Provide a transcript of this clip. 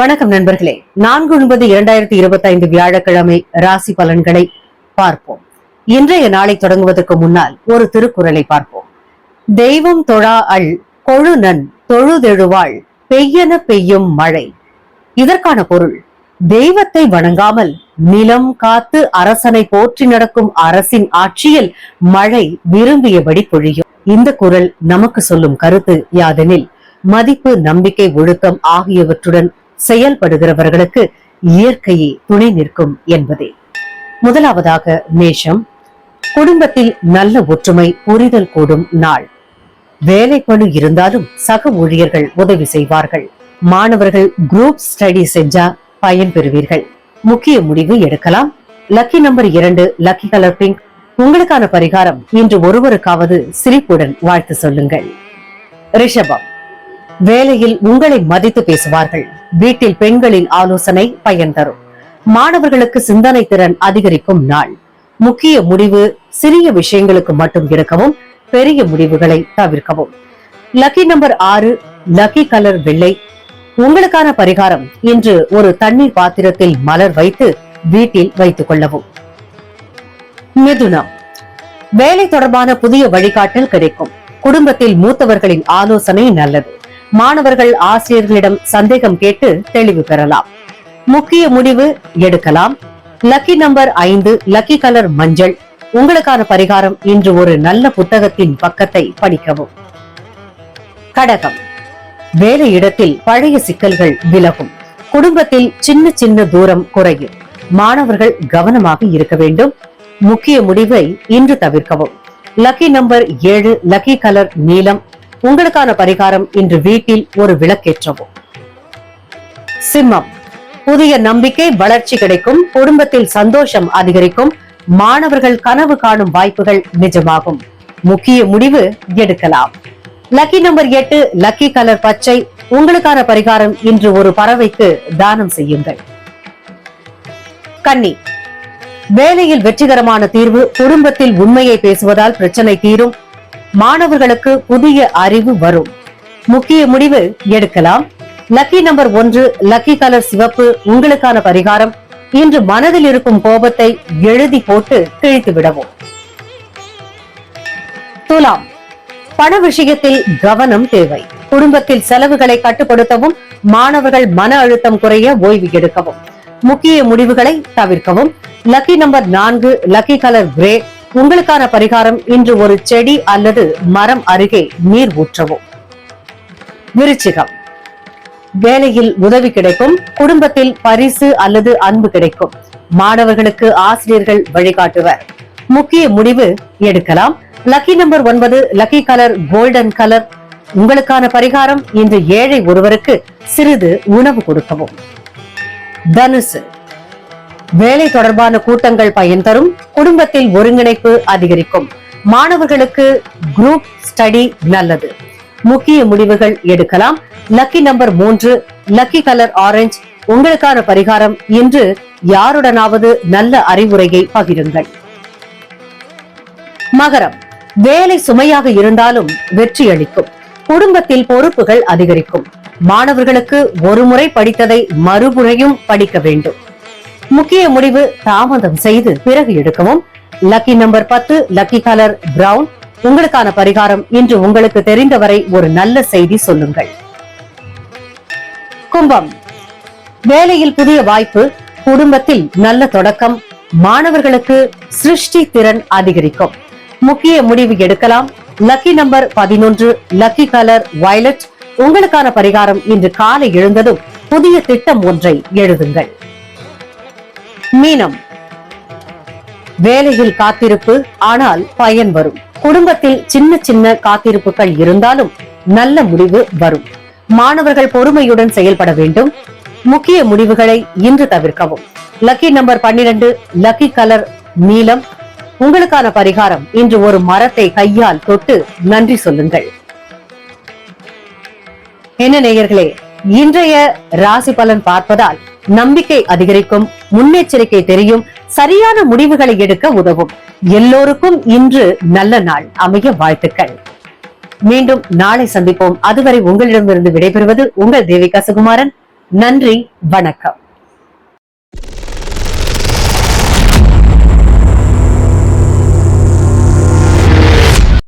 வணக்கம் நண்பர்களே. நான்கு ஒன்பது இரண்டாயிரத்தி இருபத்தி ஐந்து வியாழக்கிழமை ராசி பலன்களை பார்ப்போம். இன்றைய நாளை தொடங்குவதற்கு முன்னால் ஒரு திருக்குறளை பார்ப்போம். தெய்வம் தொழா அள் கொழுநன் தொழுதெழுவாள் பெய்யன பெய்யும் மழை. இதற்கான பொருள் தெய்வத்தை வணங்காமல் நிலம் காத்து அரசனை போற்றி நடக்கும் அரசின் ஆட்சியில் மழை விரும்பியபடி பொழியும். இந்த குரல் நமக்கு சொல்லும் கருத்து யாதெனில் மதிப்பு நம்பிக்கை ஒழுக்கம் ஆகியவற்றுடன் செயல்படுகிறவர்களுக்கு இயற்கையை துணை நிற்கும் என்பதே. முதலாவதாக மேஷம். குடும்பத்தில் நல்ல ஒற்றுமை புரிதல் கூடும் நாள். வேலை பணு இருந்தாலும் சக ஊழியர்கள் உதவி செய்வார்கள். மாணவர்கள் குரூப் ஸ்டடி செஞ்சா பயன் பெறுவீர்கள். முக்கிய முடிவு எடுக்கலாம். லக்கி நம்பர் இரண்டு லக்கி கலர் பிங்க் உங்களுக்கான பரிகாரம் இன்று ஒருவருக்காவது சிரிப்புடன் வாழ்த்து சொல்லுங்கள். ரிஷபம். வேலையில் உங்களை மதித்து பேசுவார்கள். வீட்டில் பெண்களின் ஆலோசனை பயன் தரும். மாணவர்களுக்கு சிந்தனை திறன் அதிகரிக்கும் நாள். முக்கிய முடிவு சிறிய விஷயங்களுக்கு மட்டும் இருக்கவும் பெரிய முடிவுகளை தவிர்க்கவும். லக்கி நம்பர் ஆறு லக்கி கலர் வெள்ளை. உங்களுக்கான பரிகாரம் இன்று ஒரு தண்ணீர் பாத்திரத்தில் மலர் வைத்து வீட்டில் வைத்துக் கொள்ளவும். மிதுனம். வேலை தொடர்பான புதிய வழிகாட்டல் கிடைக்கும். குடும்பத்தில் மூத்தவர்களின் ஆலோசனை நல்லது. மாணவர்கள் ஆசிரியர்களிடம் சந்தேகம் கேட்டு தெளிவு பெறலாம். முக்கிய முடிவு எடுக்கலாம். லக்கி நம்பர் ஐந்து லக்கி கலர் மஞ்சள். உங்களுக்கான பரிகாரம் இன்று ஒரு நல்ல புத்தகத்தின் பக்கத்தை படிக்கவும். கடகம். வேலை இடத்தில் பழைய சிக்கல்கள் விலகும். குடும்பத்தில் சின்ன சின்ன தூரம் குறையும். மாணவர்கள் கவனமாக இருக்க வேண்டும். முக்கிய முடிவை இன்று தவிர்க்கவும். லக்கி நம்பர் ஏழு லக்கி கலர் நீலம். உங்களுக்கான பரிகாரம் இன்று வீட்டில் ஒரு விளக்கேற்றவும். சிம்மம். புதிய நம்பிக்கை வளர்ச்சி கிடைக்கும் குடும்பத்தில் சந்தோஷம் அதிகரிக்கும் மாணவர்கள் கனவு காணும் வாய்ப்புகள் நிஜமாகும். முக்கிய முடிவு எடுக்கலாம். லக்கி நம்பர் எட்டு லக்கி கலர் பச்சை. உங்களுக்கான பரிகாரம் இன்று ஒரு பறவைக்கு தானம் செய்யுங்கள். கன்னி. வேலையில் வெற்றிகரமான தீர்வு குடும்பத்தில் உண்மையை பேசுவதால் பிரச்சனை தீரும் மாணவர்களுக்கு புதிய அறிவு வரும். முக்கிய முடிவு எடுக்கலாம். லக்கி நம்பர் ஒன்று லக்கி கலர் சிவப்பு உங்களுக்கான பரிகாரம். இன்று மனதில் இருக்கும் கோபத்தை எழுதி போட்டு கிழித்து விடவும். துலாம் பண விஷயத்தில் கவனம் தேவை. குடும்பத்தில் செலவுகளை கட்டுப்படுத்தவும் மாணவர்கள் மன அழுத்தம் குறைய ஓய்வு எடுக்கவும். முக்கிய முடிவுகளை தவிர்க்கவும். லக்கி நம்பர் நான்கு லக்கி கலர் கிரே உங்களுக்கான பரிகாரம் இன்று ஒரு செடி அல்லது மரம் அருகே நீர் ஊற்றவும். விருச்சிகம். வேலையில் உதவி கிடைக்கும் குடும்பத்தில் பரிசு அல்லது அன்பு கிடைக்கும். மாணவர்களுக்கு ஆசிரியர்கள் வழிகாட்டுவர். முக்கிய முடிவு எடுக்கலாம். லக்கி நம்பர் ஒன்பது லக்கி கலர் கோல்டன் கலர். உங்களுக்கான பரிகாரம் இன்று ஏழை ஒருவருக்கு சிறிது உணவு கொடுக்கவும். தனுசு. வேலை தொடர்பான கூட்டங்கள் பயன் தரும் குடும்பத்தில் ஒருங்கிணைப்பு அதிகரிக்கும். மாணவர்களுக்கு குரூப் ஸ்டடி நல்லது. முக்கிய முடிவுகள் எடுக்கலாம். லக்கி நம்பர் மூன்று லக்கி கலர் ஆரஞ்சு உங்களுக்கான பரிகாரம் இன்று யாருடனாவது நல்ல அறிவுரையை பகிருங்கள். மகரம். வேலை சுமையாக இருந்தாலும் வெற்றி அளிக்கும். குடும்பத்தில் பொறுப்புகள் அதிகரிக்கும். மாணவர்களுக்கு ஒரு முறை படித்ததை மறுமுறையும் படிக்க வேண்டும். முக்கிய முடிவு தாமதம் செய்து பிறகு எடுக்கவும். லக்கி நம்பர் பத்து லக்கி கலர் பிரவுன் உங்களுக்கான பரிகாரம் இன்று உங்களுக்கு தெரிந்தவரை ஒரு நல்ல செய்தி சொல்லுங்கள். கும்பம். வேலையில் புதிய வாய்ப்பு குடும்பத்தில் நல்ல தொடக்கம் மாணவர்களுக்கு சிருஷ்டி திறன் அதிகரிக்கும். முக்கிய முடிவு எடுக்கலாம். லக்கி நம்பர் பதினொன்று லக்கி கலர் வயலட் உங்களுக்கான பரிகாரம் இன்று காலை எழுந்ததும் புதிய திட்டம் ஒன்றை எழுதுங்கள். மீனம். வேலையில் காத்திருப்பு ஆனால் பயன் வரும். குடும்பத்தில் சின்ன சின்ன காத்திருப்புகள் இருந்தாலும் நல்ல முடிவு வரும். மாணவர்கள் பொறுமையுடன் செயல்பட வேண்டும். முக்கிய முடிவுகளை இன்று தவிர்க்கவும். லக்கி நம்பர் பன்னிரண்டு லக்கி கலர் நீலம். உங்களுக்கான பரிகாரம் இன்று ஒரு மரத்தை கையால் தொட்டு நன்றி சொல்லுங்கள். என்ன நேயர்களே இன்றைய ராசி பலன் பார்ப்பதால் நம்பிக்கை அதிகரிக்கும் முன்னெச்சரிக்கை தெரியும் சரியான முடிவுகளை எடுக்க உதவும். எல்லோருக்கும் இன்று நல்ல நாள். அமைய வாழ்த்துக்கள். மீண்டும் நாளை சந்திப்போம். அதுவரை உங்களிடமிருந்து விடைபெறுவது உங்கள் தேவிகா சுகுமாரன். நன்றி வணக்கம்.